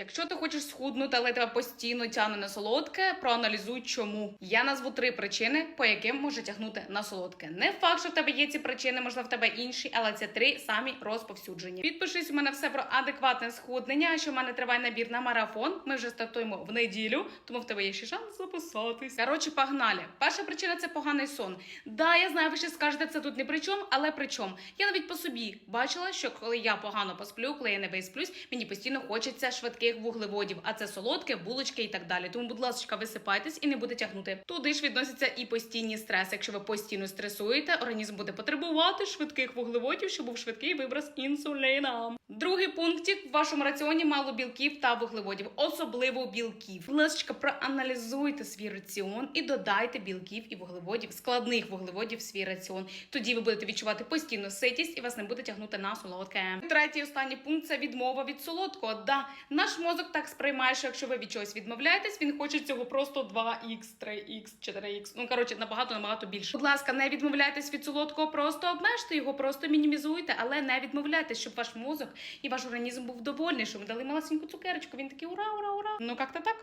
Якщо ти хочеш схуднути, але тебе постійно тягне на солодке, проаналізуй чому. Я назву три причини, по яким може тягнути на солодке. Не факт, що в тебе є ці причини, можливо, в тебе інші, але це три самі розповсюджені. Підпишись у мене все про адекватне схуднення. Що в мене триває набір на марафон. Ми вже стартуємо в неділю, тому в тебе є ще шанс записатись. Коротше, погнали. Перша причина це поганий сон. Да, я знаю, ви ще скажете, це тут не при чому, але при чому? Я навіть по собі бачила, що коли я погано посплю, коли я не висплюсь, мені постійно хочеться швидких вуглеводів, а це солодке, булочки і так далі. Тому, будь ласка, висипайтесь і не буде тягнути. Туди ж відносяться і постійні стреси. Якщо ви постійно стресуєте, організм буде потребувати швидких вуглеводів, щоб був швидкий виброс інсуліна. Другий пунктик в вашому раціоні мало білків та вуглеводів, особливо білків. Ласка, проаналізуйте свій раціон і додайте білків і вуглеводів, складних вуглеводів в свій раціон. Тоді ви будете відчувати постійну ситість і вас не буде тягнути на солодке. Третій останній пункт це відмова від солодкого. Да, наш мозок так сприймає, що якщо ви від чогось відмовляєтесь, він хоче цього просто 2х, 3х, 4х. Ну коротше, набагато набагато більше. Будь ласка, не відмовляйтесь від солодкого, просто обмежте його, просто мінімізуйте, але не відмовляйтесь, щоб ваш мозок і ваш організм був довольний, що ми дали малесеньку цукерочку. Він такий ура, ура, ура. Ну як то так?